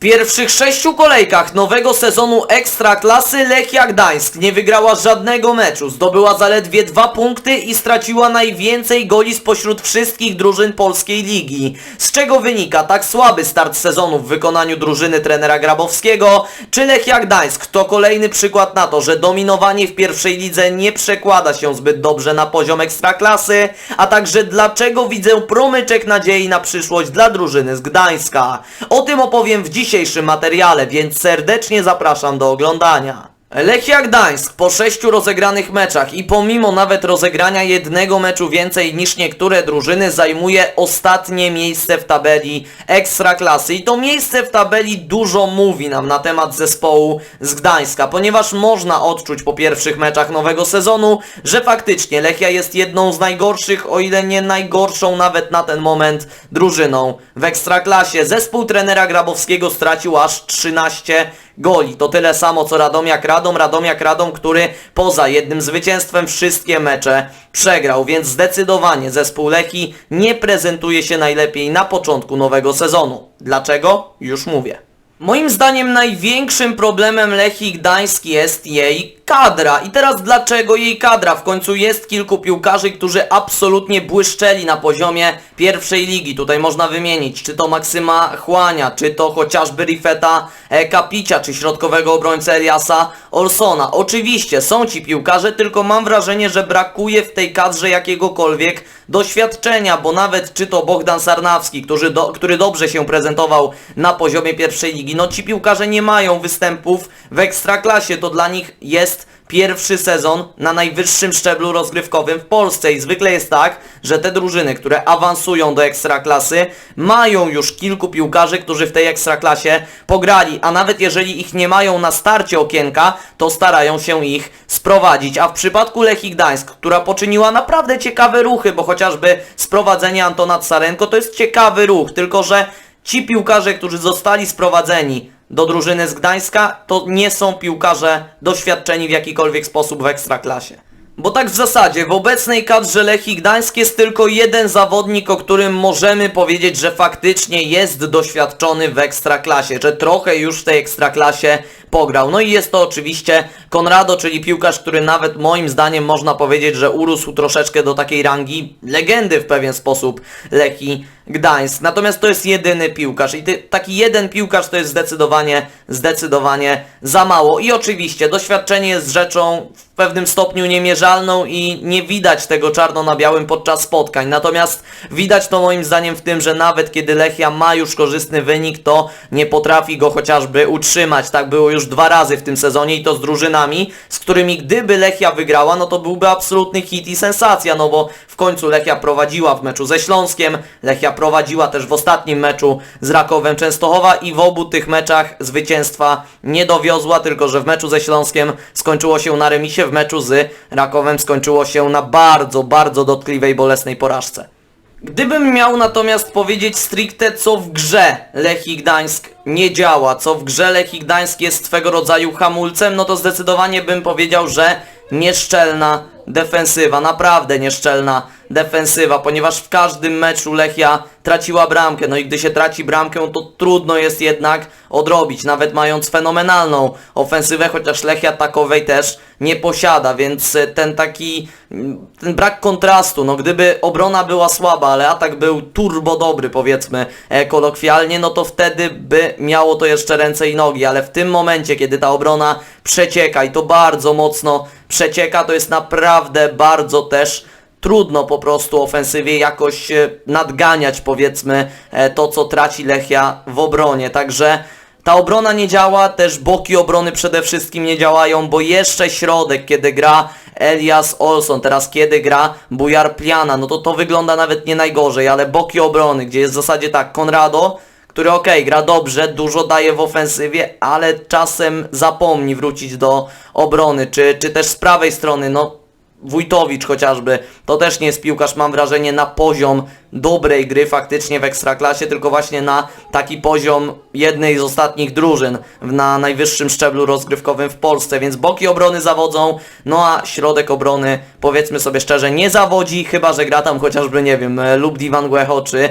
pierwszych sześciu kolejkach nowego sezonu Ekstraklasy Lechia Gdańsk nie wygrała żadnego meczu, zdobyła zaledwie dwa punkty i straciła najwięcej goli spośród wszystkich drużyn polskiej ligi. Z czego wynika tak słaby start sezonu w wykonaniu drużyny trenera Grabowskiego? Czy Lechia Gdańsk to kolejny przykład na to, że dominowanie w pierwszej lidze nie przekłada się zbyt dobrze na poziom Ekstraklasy? A także dlaczego widzę promyczek nadziei na przyszłość dla drużyny z Gdańska? O tym opowiem w dzisiejszym materiale, więc serdecznie zapraszam do oglądania. Lechia Gdańsk po sześciu rozegranych meczach i pomimo nawet rozegrania jednego meczu więcej niż niektóre drużyny zajmuje ostatnie miejsce w tabeli Ekstraklasy i to miejsce w tabeli dużo mówi nam na temat zespołu z Gdańska, ponieważ można odczuć po pierwszych meczach nowego sezonu, że faktycznie Lechia jest jedną z najgorszych, o ile nie najgorszą nawet na ten moment drużyną w Ekstraklasie. Zespół trenera Grabowskiego stracił aż 13 goli. To tyle samo co Radomiak Radom, Radomiak Radom, który poza jednym zwycięstwem wszystkie mecze przegrał, więc zdecydowanie zespół Lechi nie prezentuje się najlepiej na początku nowego sezonu. Dlaczego? Już mówię. Moim zdaniem największym problemem Lechii Gdańsk jest jej kadra. I teraz dlaczego jej kadra? W końcu jest kilku piłkarzy, którzy absolutnie błyszczeli na poziomie pierwszej ligi. Tutaj można wymienić, czy to Maksyma Chłania, czy to chociażby Rifeta Kapicia, czy środkowego obrońcę Eliasa Olsona. Oczywiście są ci piłkarze, tylko mam wrażenie, że brakuje w tej kadrze jakiegokolwiek doświadczenia, bo nawet czy to Bogdan Sarnawski, który, do, który dobrze się prezentował na poziomie pierwszej ligi, no ci piłkarze nie mają występów w ekstraklasie, to dla nich jest pierwszy sezon na najwyższym szczeblu rozgrywkowym w Polsce. I zwykle jest tak, że te drużyny, które awansują do ekstraklasy, mają już kilku piłkarzy, którzy w tej ekstraklasie pograli, a nawet jeżeli ich nie mają na starcie okienka, to starają się ich sprowadzić. A w przypadku Lechii Gdańsk, która poczyniła naprawdę ciekawe ruchy, bo chociażby sprowadzenie Antona Tsarenko to jest ciekawy ruch, tylko że ci piłkarze, którzy zostali sprowadzeni do drużyny z Gdańska, to nie są piłkarze doświadczeni w jakikolwiek sposób w ekstraklasie. Bo tak w zasadzie w obecnej kadrze Lechii Gdańsk jest tylko jeden zawodnik, o którym możemy powiedzieć, że faktycznie jest doświadczony w ekstraklasie, że trochę już w tej ekstraklasie pograł. No i jest to oczywiście Konrado, czyli piłkarz, który nawet moim zdaniem można powiedzieć, że urósł troszeczkę do takiej rangi legendy w pewien sposób Lechii Gdańsk. Natomiast to jest jedyny piłkarz i ty, taki jeden piłkarz to jest zdecydowanie, zdecydowanie za mało. I oczywiście doświadczenie jest rzeczą pewnym stopniu niemierzalną i nie widać tego czarno na białym podczas spotkań. Natomiast widać to moim zdaniem w tym, że nawet kiedy Lechia ma już korzystny wynik, to nie potrafi go chociażby utrzymać. Tak było już dwa razy w tym sezonie i to z drużynami, z którymi gdyby Lechia wygrała, no to byłby absolutny hit i sensacja, no bo w końcu Lechia prowadziła w meczu ze Śląskiem, Lechia prowadziła też w ostatnim meczu z Rakowem Częstochowa i w obu tych meczach zwycięstwa nie dowiozła, tylko że w meczu ze Śląskiem skończyło się na remisie, w meczu z Rakowem skończyło się na bardzo, bardzo dotkliwej, bolesnej porażce. Gdybym miał natomiast powiedzieć stricte co w grze Lechii Gdańsk nie działa, co w grze Lechii Gdańsk jest swego rodzaju hamulcem, no to zdecydowanie bym powiedział, że nieszczelna defensywa, naprawdę nieszczelna defensywa, ponieważ w każdym meczu Lechia traciła bramkę, no i gdy się traci bramkę, to trudno jest jednak odrobić, nawet mając fenomenalną ofensywę, chociaż Lechia takowej też nie posiada, więc e, ten taki, ten brak kontrastu, no gdyby obrona była słaba, ale atak był turbo dobry, powiedzmy e, kolokwialnie, no to wtedy by miało to jeszcze ręce i nogi, ale w tym momencie, kiedy ta obrona przecieka i to bardzo mocno przecieka, to jest naprawdę bardzo też trudno po prostu ofensywie jakoś e, nadganiać powiedzmy e, to co traci Lechia w obronie, także ta obrona nie działa, też boki obrony przede wszystkim nie działają, bo jeszcze środek, kiedy gra Elias Olson, teraz kiedy gra Bujar Pliana, no to to wygląda nawet nie najgorzej, ale boki obrony, gdzie jest w zasadzie tak, Konrado, który okej, gra dobrze, dużo daje w ofensywie, ale czasem zapomni wrócić do obrony, czy, czy też z prawej strony, no Wójtowicz chociażby, to też nie jest piłkarz, mam wrażenie, na poziom dobrej gry faktycznie w Ekstraklasie, tylko właśnie na taki poziom jednej z ostatnich drużyn na najwyższym szczeblu rozgrywkowym w Polsce, więc boki obrony zawodzą, no a środek obrony, powiedzmy sobie szczerze, nie zawodzi, chyba że gra tam chociażby, nie wiem, lub Divan Guecho, czy,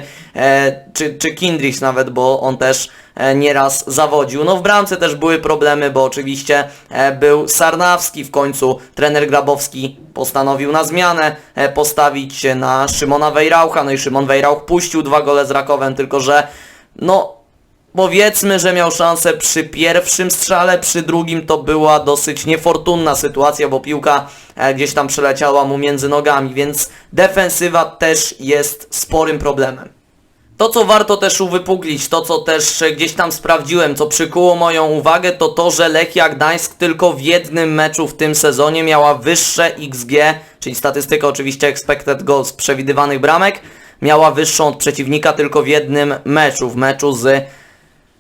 czy, czy Kindrich nawet, bo on też e, nieraz zawodził. No w bramce też były problemy, bo oczywiście e, był Sarnawski w końcu, trener Grabowski postanowił na zmianę e, postawić na Szymona Wejraucha, no i Szymon Wejrauch puścił dwa gole z Rakowem, tylko że no Powiedzmy, że miał szansę przy pierwszym strzale, przy drugim to była dosyć niefortunna sytuacja, bo piłka e, gdzieś tam przeleciała mu między nogami, więc defensywa też jest sporym problemem. To, co warto też uwypuklić, to, co też e, gdzieś tam sprawdziłem, co przykuło moją uwagę, to to, że Lechia Gdańsk tylko w jednym meczu w tym sezonie miała wyższe XG, czyli statystyka oczywiście expected goals przewidywanych bramek, miała wyższą od przeciwnika tylko w jednym meczu, w meczu z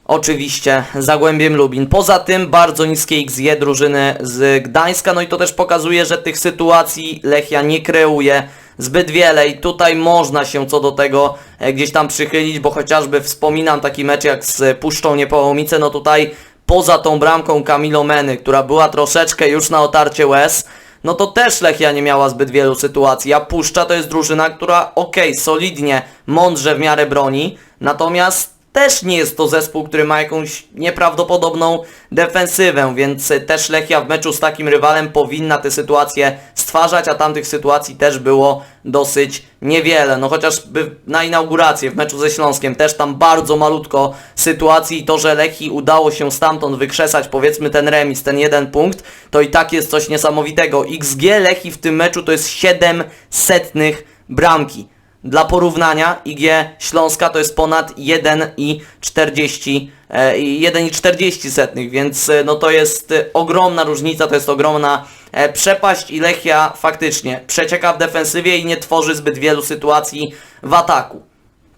Oczywiście Zagłębiem Lubin. Poza tym bardzo niskie XG drużyny z Gdańska, no i to też pokazuje, że tych sytuacji Lechia nie kreuje zbyt wiele i tutaj można się co do tego e, gdzieś tam przychylić, bo chociażby wspominam taki mecz jak z Puszczą Niepołomice, no tutaj poza tą bramką Kamilo Meny, która była troszeczkę już na otarcie łez, no to też Lechia nie miała zbyt wielu sytuacji, a Puszcza to jest drużyna, która okej, solidnie, mądrze w miarę broni, natomiast też nie jest to zespół, który ma jakąś nieprawdopodobną defensywę, więc y, też Lechia w meczu z takim rywalem powinna te sytuacje stwarzać, a tamtych sytuacji też było dosyć niewiele. No chociażby na inaugurację w meczu ze Śląskiem też tam bardzo malutko sytuacji i to, że Lechi udało się stamtąd wykrzesać powiedzmy ten remis, ten jeden punkt, to i tak jest coś niesamowitego. XG Lechi w tym meczu to jest 7 setnych bramki. Dla porównania IG Śląska to jest ponad 1,40 e, 1,40 setnych, więc e, no to jest e, ogromna różnica, to jest ogromna e, przepaść i Lechia faktycznie przecieka w defensywie i nie tworzy zbyt wielu sytuacji w ataku.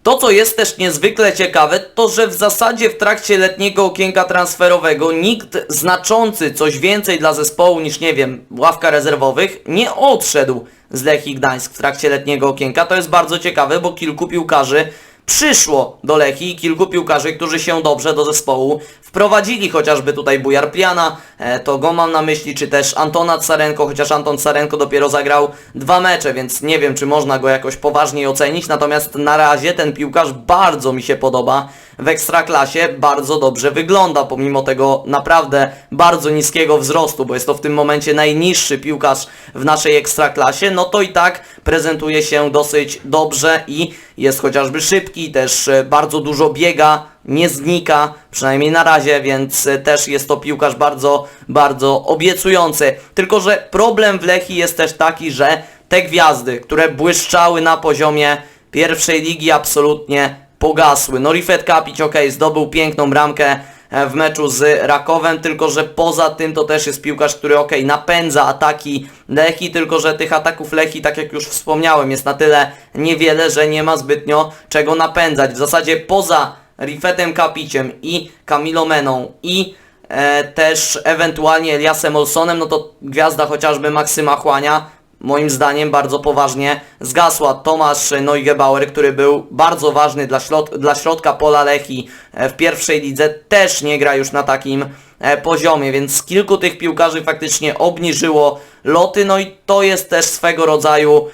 To, co jest też niezwykle ciekawe, to że w zasadzie w trakcie letniego okienka transferowego nikt znaczący coś więcej dla zespołu niż, nie wiem, ławka rezerwowych nie odszedł z Lechii Gdańsk w trakcie letniego okienka. To jest bardzo ciekawe, bo kilku piłkarzy przyszło do Lechii, kilku piłkarzy, którzy się dobrze do zespołu wprowadzili, chociażby tutaj Bujar Piana, e, to go mam na myśli, czy też Antona Carenko, chociaż Anton Carenko dopiero zagrał dwa mecze, więc nie wiem, czy można go jakoś poważniej ocenić, natomiast na razie ten piłkarz bardzo mi się podoba w Ekstraklasie, bardzo dobrze wygląda, pomimo tego naprawdę bardzo niskiego wzrostu, bo jest to w tym momencie najniższy piłkarz w naszej Ekstraklasie, no to i tak prezentuje się dosyć dobrze i jest chociażby szybki, też e, bardzo dużo biega, nie znika, przynajmniej na razie, więc e, też jest to piłkarz bardzo, bardzo obiecujący. Tylko, że problem w Lechii jest też taki, że te gwiazdy, które błyszczały na poziomie pierwszej ligi absolutnie pogasły. No Rifet Kapić, ok, zdobył piękną bramkę e, w meczu z Rakowem, tylko że poza tym to też jest piłkarz, który ok, napędza ataki Lechi, tylko że tych ataków Lechi, tak jak już wspomniałem, jest na tyle niewiele, że nie ma zbytnio czego napędzać. W zasadzie poza Rifetem Kapiciem i Kamilo Meną i e, też ewentualnie Eliasem Olsonem, no to gwiazda chociażby Maksyma Chłania moim zdaniem bardzo poważnie zgasła. Tomasz Neugebauer, który był bardzo ważny dla, środ dla środka pola Lechi e, w pierwszej lidze, też nie gra już na takim e, poziomie, więc kilku tych piłkarzy faktycznie obniżyło loty, no i to jest też swego rodzaju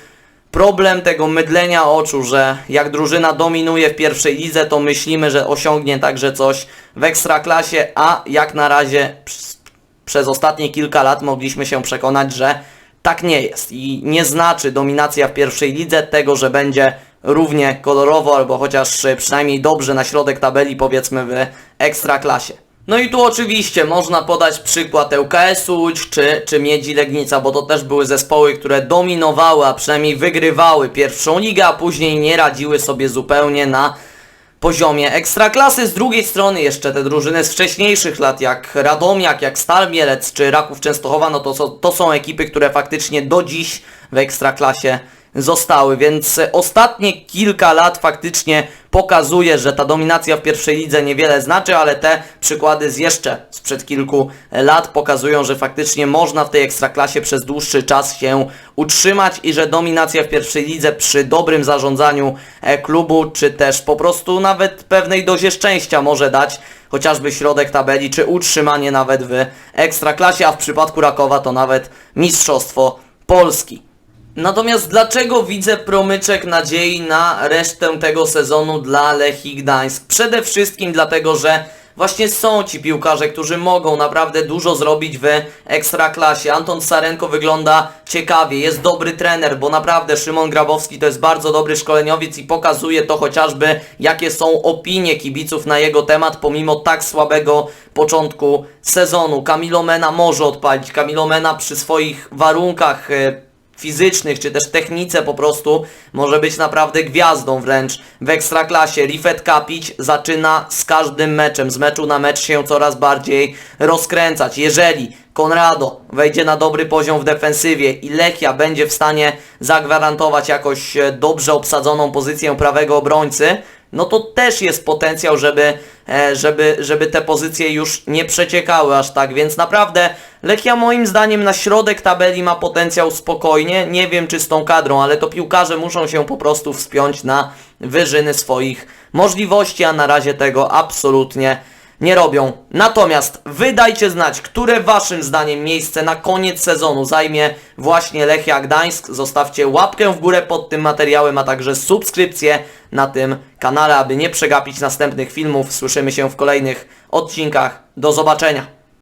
problem tego mydlenia oczu, że jak drużyna dominuje w pierwszej lidze, to myślimy, że osiągnie także coś w ekstraklasie, a jak na razie przez- przez ostatnie kilka lat mogliśmy się przekonać, że tak nie jest i nie znaczy dominacja w pierwszej lidze tego, że będzie równie kolorowo albo chociaż e, przynajmniej dobrze na środek tabeli powiedzmy w ekstraklasie. No i tu oczywiście można podać przykład ŁKS Łódź czy, czy Miedzi Legnica, bo to też były zespoły, które dominowały, a przynajmniej wygrywały pierwszą ligę, a później nie radziły sobie zupełnie na poziomie ekstraklasy. Z drugiej strony jeszcze te drużyny z wcześniejszych lat, jak Radomiak, jak Stal Mielec czy Raków Częstochowa, no to, to są ekipy, które faktycznie do dziś w ekstraklasie zostały, więc ostatnie kilka lat faktycznie pokazuje, że ta dominacja w pierwszej lidze niewiele znaczy, ale te przykłady z jeszcze sprzed kilku lat pokazują, że faktycznie można w tej ekstraklasie przez dłuższy czas się utrzymać i że dominacja w pierwszej lidze przy dobrym zarządzaniu e, klubu, czy też po prostu nawet pewnej dozie szczęścia może dać chociażby środek tabeli, czy utrzymanie nawet w ekstraklasie, a w przypadku Rakowa to nawet mistrzostwo Polski. Natomiast dlaczego widzę promyczek nadziei na resztę tego sezonu dla Lechii Gdańsk? Przede wszystkim dlatego, że właśnie są ci piłkarze, którzy mogą naprawdę dużo zrobić w ekstraklasie. Anton Sarenko wygląda ciekawie, jest dobry trener, bo naprawdę Szymon Grabowski to jest bardzo dobry szkoleniowiec i pokazuje to chociażby, jakie są opinie kibiców na jego temat, pomimo tak słabego początku sezonu. Camilo Mena może odpalić. Camilo Mena przy swoich warunkach e, fizycznych, czy też technice po prostu może być naprawdę gwiazdą wręcz w Ekstraklasie. Rifet Kapić zaczyna z każdym meczem, z meczu na mecz się coraz bardziej rozkręcać. Jeżeli Konrado wejdzie na dobry poziom w defensywie i Lechia będzie w stanie zagwarantować jakoś e, dobrze obsadzoną pozycję prawego obrońcy, no to też jest potencjał, żeby, e, żeby, żeby te pozycje już nie przeciekały aż tak, więc naprawdę Lechia moim zdaniem na środek tabeli ma potencjał spokojnie, nie wiem czy z tą kadrą, ale to piłkarze muszą się po prostu wspiąć na wyżyny swoich możliwości, a na razie tego absolutnie nie robią. Natomiast wy dajcie znać, które waszym zdaniem miejsce na koniec sezonu zajmie właśnie Lechia Gdańsk. Zostawcie łapkę w górę pod tym materiałem, a także subskrypcję na tym kanale, aby nie przegapić następnych filmów. Słyszymy się w kolejnych odcinkach. Do zobaczenia.